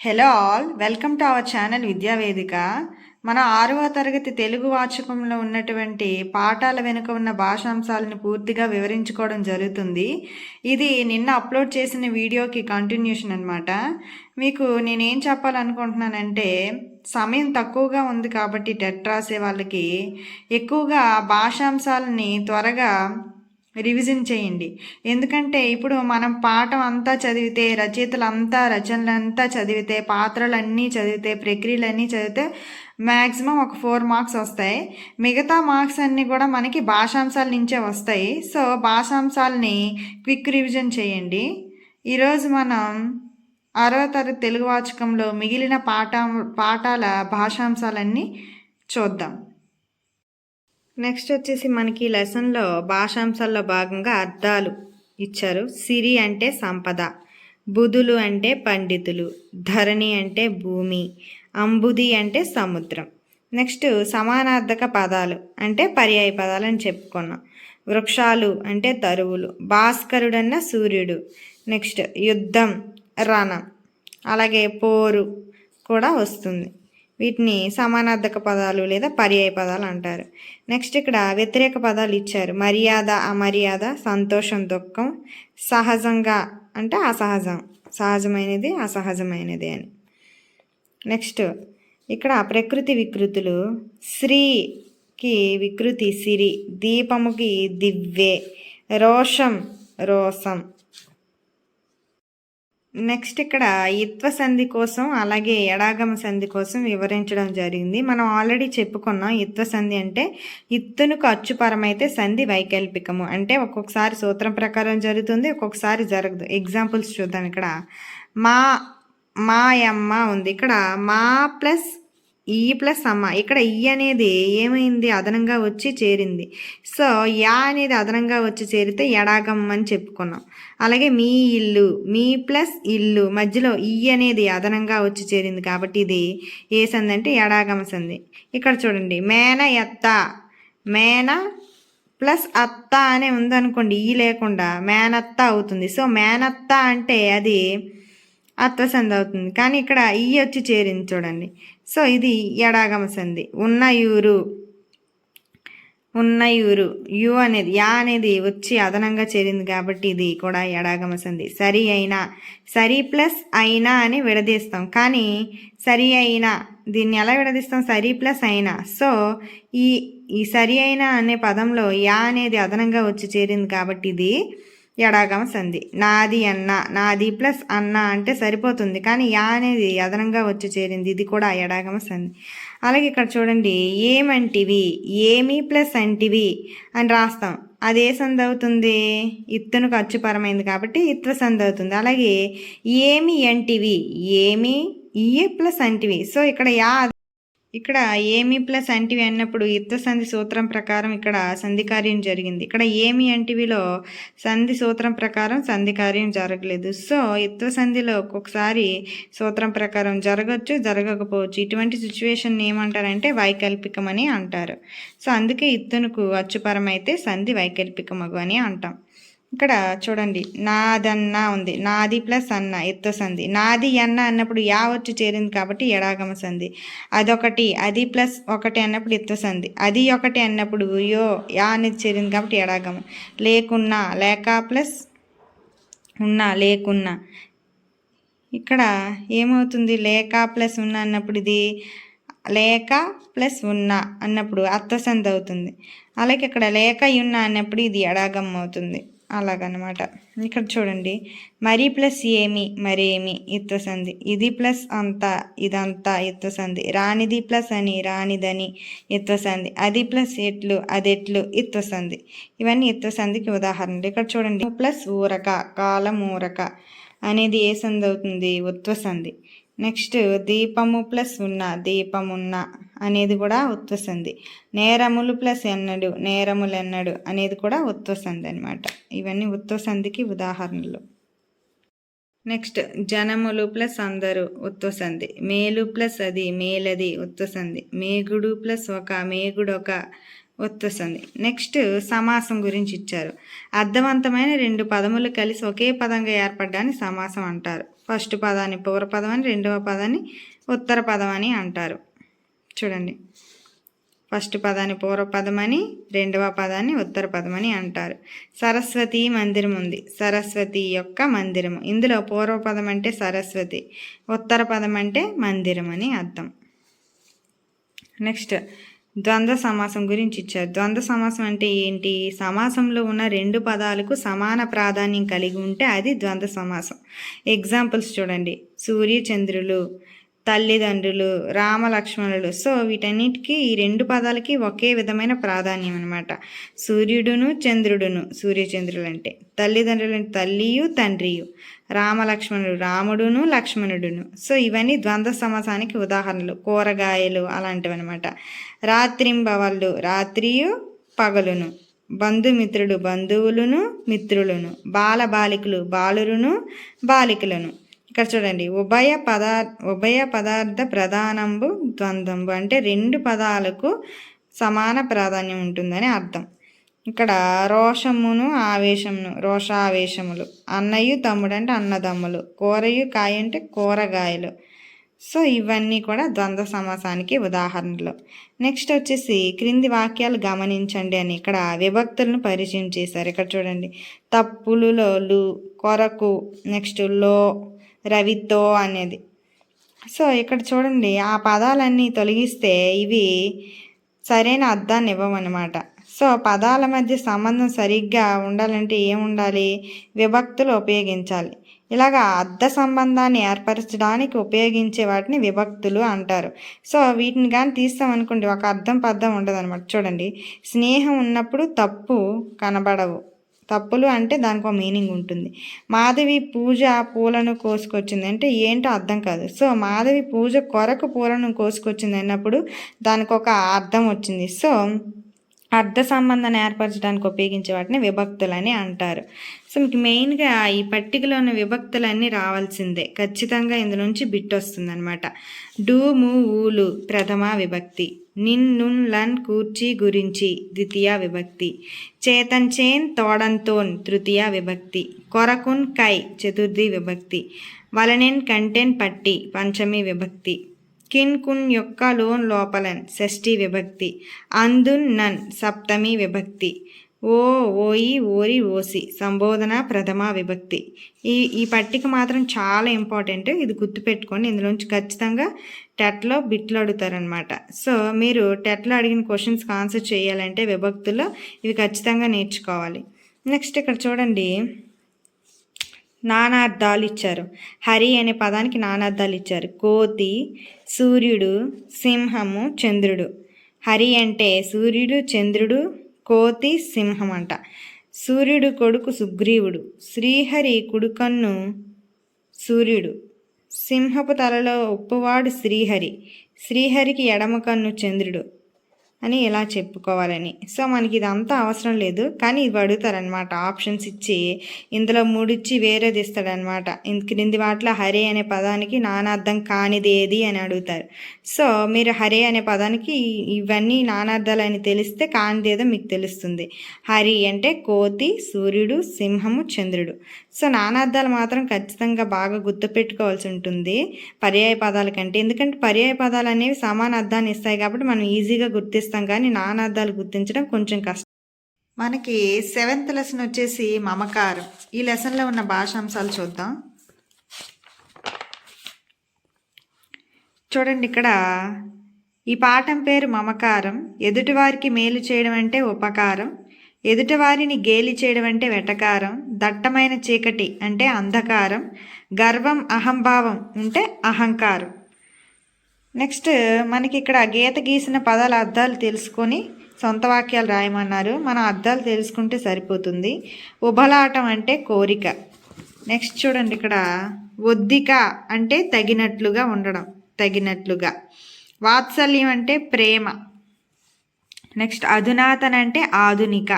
Hello all welcome to our channel Vidyavedika మన ఆరవ తరగతి తెలుగు వాచకంలో ఉన్నటువంటి పాఠాల వెనుక ఉన్న భాషాంశాలను పూర్తిగా వివరించుకోవడం జరుగుతుంది. ఇది నిన్న అప్లోడ్ చేసిన వీడియోకి కంటిన్యూషన్ అనమాట మీకు నేనేం చెప్పాలనుకుంటున్నానంటే సమయం తక్కువగా ఉంది కాబట్టి టెట్ రాసే వాళ్ళకి ఎక్కువగా భాషాంశాలని త్వరగా రివిజన్ చేయండి. ఎందుకంటే ఇప్పుడు మనం పాఠం అంతా చదివితే రచయితలు అంతా రచనలంతా చదివితే పాత్రలన్నీ చదివితే ప్రక్రియలన్నీ చదివితే మ్యాక్సిమం ఒక ఫోర్ మార్క్స్ వస్తాయి. మిగతా మార్క్స్ అన్నీ కూడా మనకి భాషాంశాల నుంచే వస్తాయి. సో భాషాంశాలని క్విక్ రివిజన్ చేయండి. ఈరోజు మనం ఆరవ తరగతి తెలుగు వాచకంలో మిగిలిన పాఠ పాఠాల భాషాంశాలన్నీ చూద్దాం. నెక్స్ట్ వచ్చేసి మనకి లెసన్లో భాషాంశాల్లో భాగంగా అర్థాలు ఇచ్చారు. సిరి అంటే సంపద బుధులు అంటే పండితులు ధరణి అంటే భూమి అంబుది అంటే సముద్రం. నెక్స్ట్ సమానార్థక పదాలు అంటే పర్యాయ పదాలు అని చెప్పుకున్నాం. వృక్షాలు అంటే తరువులు భాస్కరుడన్న సూర్యుడు. నెక్స్ట్ యుద్ధం రణం. అలాగే పోరు కూడా వస్తుంది. వీటిని సమానార్థక పదాలు లేదా పర్యాయ పదాలు అంటారు. నెక్స్ట్ ఇక్కడ వ్యతిరేక పదాలు ఇచ్చారు. మర్యాద అమర్యాద సంతోషం దుఃఖం సహజంగా అంటే అసహజం. సహజమైనది అసహజమైనది అని. నెక్స్ట్ ఇక్కడ ప్రకృతి వికృతులు శ్రీకి వికృతి సిరి దీపముకి దివ్వే రోషం రోసం. నెక్స్ట్ ఇక్కడ ఇత్వ సంధి కోసం అలాగే ఎడాగమ సంధి కోసం వివరించడం జరిగింది. మనం ఆల్రెడీ చెప్పుకున్నాం ఇత్వ సంధి అంటే ఇత్తునుకు అచ్చుపరమైతే సంధి వైకల్పికము. అంటే ఒక్కొక్కసారి సూత్రం ప్రకారం జరుగుతుంది ఒక్కొక్కసారి జరగదు. ఎగ్జాంపుల్స్ చూద్దాం. ఇక్కడ మా మా అమ్మ ఉంది. ఇక్కడ మా ప్లస్ ఈ ప్లస్ అమ్మ. ఇక్కడ ఈ అనేది ఏమైంది? అదనంగా వచ్చి చేరింది. సో యా అనేది అదనంగా వచ్చి చేరితే ఎడాగం అని చెప్పుకున్నాం. అలాగే మీ ఇల్లు మీ ప్లస్ ఇల్లు మధ్యలో ఈ అనేది అదనంగా వచ్చి చేరింది కాబట్టి ఇది ఏ సంది అంటే ఎడాగమ సంది ఇక్కడ చూడండి. మేన ఎత్త. మేన ప్లస్ అత్త అనే ఉందనుకోండి. ఈ లేకుండా మేనత్త అవుతుంది. సో మేనత్త అంటే అది అత్త సంధి అవుతుంది. కానీ ఇక్కడ ఈ వచ్చి చేరింది చూడండి. సో ఇది ఎడాగమ సంధి. ఉన్న యూరు ఉన్న యూరు యు అనేది యా అనేది వచ్చి అదనంగా చేరింది కాబట్టి ఇది కూడా ఎడాగమ సంధి. సరి అయినా సరి ప్లస్ అయినా అని విడదీస్తాం. కానీ సరి అయినా దీన్ని ఎలా విడదీస్తాం? సరి ప్లస్ అయినా. సో ఈ ఈ సరి అయినా అనే పదంలో యా అనేది అదనంగా వచ్చి చేరింది కాబట్టి ఇది ఎడాగమ సంధి. నాది అన్న నాది ప్లస్ అన్న అంటే సరిపోతుంది. కానీ యా అనేది అదనంగా వచ్చి చేరింది. ఇది కూడా ఎడాగమ సంధి. అలాగే ఇక్కడ చూడండి ఏమంటివి ఏమి ప్లస్ అంటివి అని రాస్తాం. అది ఏ సంధి అవుతుంది. ఇత్తును ఖర్చుపరమైంది కాబట్టి ఇత్వ సంధి అవుతుంది. అలాగే ఏమి అంటివి ఏమి ఏ ప్లస్ అంటివి. సో ఇక్కడ యా ఇక్కడ ఏమి ప్లస్ అంటివి అన్నప్పుడు యుద్ధ సంధి సూత్రం ప్రకారం ఇక్కడ సంధి కార్యం జరిగింది. ఇక్కడ ఏమి అంటివిలో సంధి సూత్రం ప్రకారం సంధి కార్యం జరగలేదు. సో యుద్ధ సంధిలో ఒక్కొక్కసారి సూత్రం ప్రకారం జరగచ్చు జరగకపోవచ్చు. ఇటువంటి సిచ్యువేషన్ ఏమంటారంటే వైకల్పికం అని అంటారు. సో అందుకే ఇత్తునకు అచ్చుపరమైతే సంధి వైకల్పికమగు అని అంటాం. ఇక్కడ చూడండి. నాదన్న ఉంది. నాది ప్లస్ అన్న ఎత్తు సంధి. నాది అన్న అన్నప్పుడు యా వచ్చి చేరింది కాబట్టి ఎడాగమ సంధి. అదొకటి అది ప్లస్ ఒకటి అన్నప్పుడు ఎత్తు సంధి. అది ఒకటి అన్నప్పుడు యో యా అనేది చేరింది కాబట్టి ఎడాగమ లేకున్నా లేక ప్లస్ ఉన్నా లేకున్నా. ఇక్కడ ఏమవుతుంది? లేక ప్లస్ ఉన్న అన్నప్పుడు ఇది లేక ప్లస్ ఉన్న అన్నప్పుడు అత్తసంధి అవుతుంది. అలాగే ఇక్కడ లేక ఉన్న అన్నప్పుడు ఇది ఎడాగం అవుతుంది. అలాగనమాట. ఇక్కడ చూడండి. మరి ప్లస్ ఏమి మరేమి సంధి ఇది ప్లస్ అంతా ఇదంతా సంధి రానిది ప్లస్ అని రానిదని సంధి అది ప్లస్ ఎట్లు అదెట్లు సంధి ఇవన్నీ సంధికి ఉదాహరణలు. ఇక్కడ చూడండి. ప్లస్ ఊరక కాలం ఊరక అనేది ఏ సంధి అవుతుంది? సంధి నెక్స్ట్ దీపము ప్లస్ ఉన్న దీపమున్న అనేది కూడా ఉత్వసంది నేరములు ప్లస్ ఎన్నడు నేరములు ఎన్నడు అనేది కూడా ఉత్వసంది అనమాట ఇవన్నీ ఉత్వసంధికి ఉదాహరణలు. నెక్స్ట్ జనములు ప్లస్ అందరూ ఉత్వసంది మేలు ప్లస్ అది మేలది ఉత్వసంది మేగుడు ప్లస్ ఒక మేగుడు ఒక ఉత్వసంది నెక్స్ట్ సమాసం గురించి ఇచ్చారు. అర్థవంతమైన రెండు పదములు కలిసి ఒకే పదంగా ఏర్పడ్డాన్ని సమాసం అంటారు. ఫస్ట్ పదాన్ని పూర్వ పదం అని రెండవ పదాన్ని ఉత్తర పదం అని అంటారు. చూడండి. ఫస్ట్ పదాన్ని పూర్వపదం అని రెండవ పదాన్ని ఉత్తర పదం అని అంటారు. సరస్వతి మందిరం ఉంది. సరస్వతి యొక్క మందిరము. ఇందులో పూర్వపదం అంటే సరస్వతి ఉత్తర పదం అంటే మందిరం అని అర్థం. నెక్స్ట్ ద్వంద్వ సమాసం గురించి ఇచ్చారు. ద్వంద్వ సమాసం అంటే ఏంటి? సమాసంలో ఉన్న రెండు పదాలకు సమాన ప్రాధాన్యం కలిగి ఉంటే అది ద్వంద్వ సమాసం. ఎగ్జాంపుల్స్ చూడండి. సూర్య చంద్రులు తల్లిదండ్రులు రామలక్ష్మణులు సో వీటన్నిటికీ ఈ రెండు పదాలకి ఒకే విధమైన ప్రాధాన్యం అనమాట సూర్యుడును చంద్రుడును. సూర్యచంద్రులు అంటే తల్లిదండ్రులు తల్లియు తండ్రియు. రామలక్ష్మణుడు రాముడును లక్ష్మణుడును. సో ఇవన్నీ ద్వంద్వ సమాసానికి ఉదాహరణలు. కూరగాయలు అలాంటివి అనమాట రాత్రింబవళ్ళు రాత్రియు పగలును. బంధుమిత్రుడు బంధువులను మిత్రులను. బాలబాలికలు బాలురును బాలికలను. ఇక్కడ చూడండి. ఉభయ పదా ఉభయ పదార్థ ప్రధానంబు ద్వంద్వంబు. అంటే రెండు పదాలకు సమాన ప్రాధాన్యం ఉంటుందని అర్థం. ఇక్కడ రోషమును ఆవేశమును రోషావేశములు. అన్నయ్య తమ్ముడు అంటే అన్నదమ్ములు. కూరయు కాయ అంటే కూరగాయలు. సో ఇవన్నీ కూడా ద్వంద్వ సమాసానికి ఉదాహరణలు. నెక్స్ట్ వచ్చేసి క్రింది వాక్యాలు గమనించండి అని ఇక్కడ విభక్తులను పరిచయం చేశారు. ఇక్కడ చూడండి. తప్పులులో లు కొరకు నెక్స్ట్లో రవితో అనేది. సో ఇక్కడ చూడండి ఆ పదాలన్నీ తొలగిస్తే ఇవి సరైన అర్థాన్ని ఇవ్వమన్నమాట సో పదాల మధ్య సంబంధం సరిగ్గా ఉండాలంటే ఏముండాలి? విభక్తులు ఉపయోగించాలి. ఇలాగా అర్థ సంబంధాన్ని ఏర్పరచడానికి ఉపయోగించే వాటిని విభక్తులు అంటారు. సో వీటిని కానీ తీస్తామనుకోండి ఒక అర్థం పద్ధం ఉండదు అనమాట చూడండి స్నేహం ఉన్నప్పుడు తప్పు కనబడవు. తప్పులు అంటే దానికి ఒక మీనింగ్ ఉంటుంది. మాధవి పూజ పూలను కోసుకొచ్చింది అంటే ఏంటో అర్థం కాదు. సో మాధవి పూజ కొరకు పూలను కోసుకొచ్చింది అన్నప్పుడు దానికి ఒక అర్థం వచ్చింది. సో అర్థ సంబంధాన్ని ఏర్పరచడానికి ఉపయోగించే వాటిని విభక్తులని అంటారు. సో మీకు మెయిన్గా ఈ పట్టికలో ఉన్న విభక్తులన్నీ రావాల్సిందే. ఖచ్చితంగా ఇందులోంచి బిట్ వస్తుంది అనమాట డూ ము ఊలు ప్రథమ విభక్తి. నిన్ నున్ లన్ కూర్చి గురించి ద్వితీయ విభక్తి. చేతన్ చేన్ తోడంతోన్ తృతీయ విభక్తి. కొరకున్ కై చతుర్థి విభక్తి. వలనెన్ కంటెన్ పట్టి పంచమి విభక్తి. కిన్ కున్ యొక్క లోన్ లోపలన్ షష్ఠి విభక్తి. అందున్ నన్ సప్తమి విభక్తి. ఓ ఓయి ఓరి ఓసి సంబోధన ప్రథమ విభక్తి. ఈ ఈ పట్టిక మాత్రం చాలా ఇంపార్టెంట్. ఇది గుర్తుపెట్టుకోండి. ఇందులోంచి ఖచ్చితంగా టెట్లో బిట్లు అడుగుతారనమాట సో మీరు టెట్లో అడిగిన క్వశ్చన్స్కి ఆన్సర్ చేయాలంటే విభక్తుల్లో ఇవి ఖచ్చితంగా నేర్చుకోవాలి. నెక్స్ట్ ఇక్కడ చూడండి. నానార్థాలు ఇచ్చారు హరి అనే పదానికి నానార్థాలు ఇచ్చారు కోతి సూర్యుడు సింహము చంద్రుడు. హరి అంటే సూర్యుడు చంద్రుడు కోతి సింహం అంట. సూర్యుడు కొడుకు సుగ్రీవుడు. శ్రీహరి కుడుకన్ను సూర్యుడు. సింహపు తలలో ఉప్పువాడు శ్రీహరి. శ్రీహరికి ఎడమ కన్ను చంద్రుడు. అని ఇలా చెప్పుకోవాలని. సో మనకి ఇదంతా అవసరం లేదు. కానీ ఇవి అడుగుతారనమాట ఆప్షన్స్ ఇచ్చి ఇందులో మూడిచ్చి వేరేది ఇస్తాడనమాట క్రింది వాటిలో హరే అనే పదానికి నానార్థం కానిది ఏది అని అడుగుతారు. సో మీరు హరే అనే పదానికి ఇవన్నీ నానార్థాలు అని తెలిస్తే కానిది ఏదో మీకు తెలుస్తుంది. హరి అంటే కోతి సూర్యుడు సింహము చంద్రుడు. సో నానార్థాలు మాత్రం ఖచ్చితంగా బాగా గుర్తుపెట్టుకోవాల్సి ఉంటుంది పర్యాయ పదాల కంటే. ఎందుకంటే పర్యాయ పదాలు అనేవి సమాన అర్థాన్ని ఇస్తాయి కాబట్టి మనం ఈజీగా గుర్తిస్తాం. కానీ నానార్థాలు గుర్తించడం కొంచెం కష్టం. మనకి సెవెంత్ లెసన్ వచ్చేసి మమకారం. ఈ లెసన్లో ఉన్న భాషాంశాలు చూద్దాం. చూడండి ఇక్కడ ఈ పాఠం పేరు మమకారం. ఎదుటివారికి మేలు చేయడం అంటే ఉపకారం. ఎదుటివారిని గేలి చేయడం అంటే వెటకారం. దట్టమైన చీకటి అంటే అంధకారం. గర్వం అహంభావం అంటే అహంకారం. నెక్స్ట్ మనకి ఇక్కడ గీత గీసిన పదాల అర్థాలు తెలుసుకొని సొంత వాక్యాలు రాయమన్నారు. మన అర్థాలు తెలుసుకుంటే సరిపోతుంది. ఉబలాటం అంటే కోరిక. నెక్స్ట్ చూడండి ఇక్కడ. ఒద్దిక అంటే తగినట్లుగా ఉండడం. తగినట్లుగా. వాత్సల్యం అంటే ప్రేమ. నెక్స్ట్ అధునాతన అంటే ఆధునిక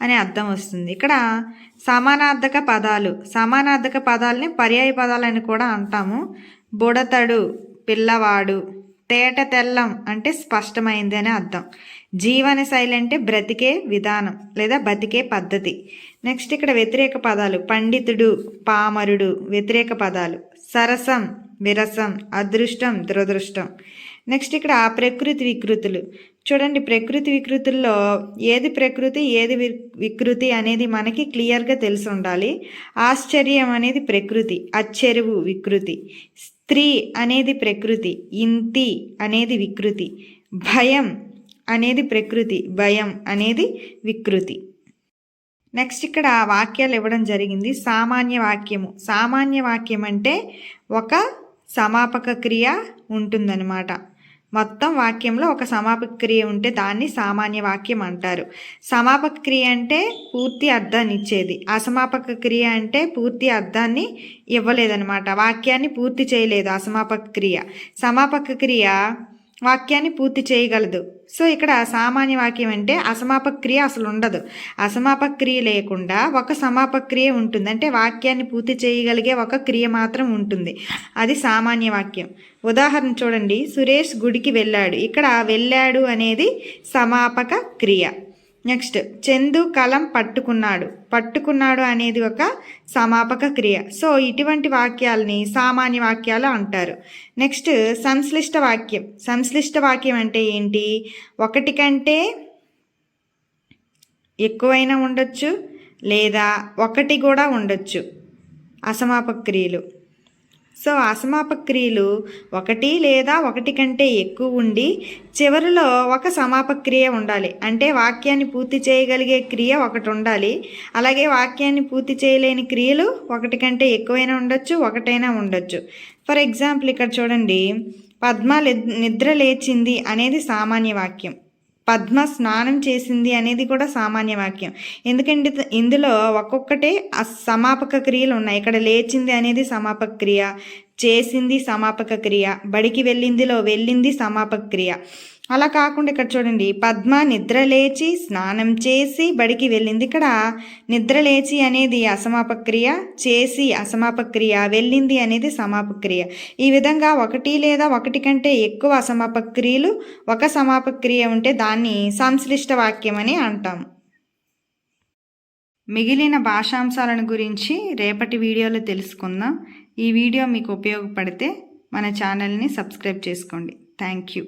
అనే అర్థం వస్తుంది. ఇక్కడ సమానార్థక పదాలు. సమానార్థక పదాలని పర్యాయ పదాలని కూడా అంటాము. బుడతడు పిల్లవాడు. తేట తెల్లం అంటే స్పష్టమైంది అని అర్థం. జీవన శైలి అంటే బ్రతికే విధానం లేదా బతికే పద్ధతి. నెక్స్ట్ ఇక్కడ వ్యతిరేక పదాలు పండితుడు పామరుడు వ్యతిరేక పదాలు. సరసం విరసం అదృష్టం దురదృష్టం. నెక్స్ట్ ఇక్కడ ప్రకృతి వికృతులు. చూడండి ప్రకృతి వికృతుల్లో ఏది ప్రకృతి ఏది వి- వికృతి అనేది మనకి క్లియర్గా తెలిసి ఉండాలి ఆశ్చర్యం అనేది ప్రకృతి అచ్చెరువు వికృతి. స్త్రీ అనేది ప్రకృతి ఇంతి అనేది వికృతి. భయం అనేది ప్రకృతి భయం అనేది వికృతి. నెక్స్ట్ ఇక్కడ వాక్యాలు ఇవ్వడం జరిగింది. సామాన్య వాక్యము. సామాన్య వాక్యం అంటే ఒక సమాపక క్రియ ఉంటుందన్నమాట. మొత్తం వాక్యంలో ఒక సమాపక క్రియ ఉంటే దాన్ని సామాన్య వాక్యం అంటారు. సమాపక క్రియ అంటే పూర్తి అర్థాన్ని ఇచ్చేది. అసమాపక క్రియ అంటే పూర్తి అర్థాన్ని ఇవ్వలేదన్నమాట. వాక్యాన్ని పూర్తి చేయలేదు అసమాపక క్రియ. సమాపక క్రియ వాక్యాన్ని పూర్తి చేయగలదు. సో ఇక్కడ సామాన్య వాక్యం అంటే అసమాపక క్రియ అసలు ఉండదు. అసమాపక క్రియ లేకుండా ఒక సమాపక క్రియ ఉంటుంది. అంటే వాక్యాన్ని పూర్తి చేయగలిగే ఒక క్రియ మాత్రం ఉంటుంది. అది సామాన్య వాక్యం. ఉదాహరణ చూడండి. సురేష్ గుడికి వెళ్ళాడు. ఇక్కడ వెళ్ళాడు అనేది సమాపక క్రియ. నెక్స్ట్ చందు కలం పట్టుకున్నాడు. పట్టుకున్నాడు అనేది ఒక సమాపక క్రియ. సో ఇటువంటి వాక్యాలని సామాన్య వాక్యాలు అంటారు. నెక్స్ట్ సంశ్లిష్ట వాక్యం. సంశ్లిష్ట వాక్యం అంటే ఏంటి? ఒకటి కంటే ఎక్కువైనా ఉండొచ్చు లేదా ఒకటి కూడా ఉండొచ్చు. అసమాపక క్రియలు. సో అసమాపక్రియలు ఒకటి లేదా ఒకటి కంటే ఎక్కువ ఉండి చివరిలో ఒక సమాపక్రియ ఉండాలి. అంటే వాక్యాన్ని పూర్తి చేయగలిగే క్రియ ఒకటి ఉండాలి. అలాగే వాక్యాన్ని పూర్తి చేయలేని క్రియలు ఒకటి కంటే ఎక్కువైనా ఉండొచ్చు ఒకటైనా ఉండొచ్చు. ఫర్ ఎగ్జాంపుల్ ఇక్కడ చూడండి. పద్మ నిద్ర లేచింది అనేది సామాన్య వాక్యం. పద్మ స్నానం చేసింది అనేది కూడా సామాన్య వాక్యం. ఎందుకంటే ఇందులో ఒక్కొక్కటే సమాపక క్రియలు ఉన్నాయి. ఇక్కడ లేచింది అనేది సమాపక క్రియ చేసింది సమాపక క్రియ బడికి వెళ్ళిందిలో వెళ్ళింది సమాపక క్రియ. అలా కాకుండా ఇక్కడ చూడండి పద్మ నిద్ర లేచి స్నానం చేసి బడికి వెళ్ళింది. ఇక్కడ నిద్ర లేచి అనేది అసమాపక్రియ చేసి అసమాపక్రియ వెళ్ళింది అనేది సమాపక్రియ ఈ విధంగా ఒకటి లేదా ఒకటి కంటే ఎక్కువ అసమాపక్రియలు ఒక సమాపక్రియ ఉంటే దాన్ని సంశ్లిష్ట వాక్యం అని అంటాం. మిగిలిన భాషాంశాలను గురించి రేపటి వీడియోలో తెలుసుకుందాం. ఈ వీడియో మీకు ఉపయోగపడితే మన ఛానల్ని సబ్స్క్రైబ్ చేసుకోండి. Thank you.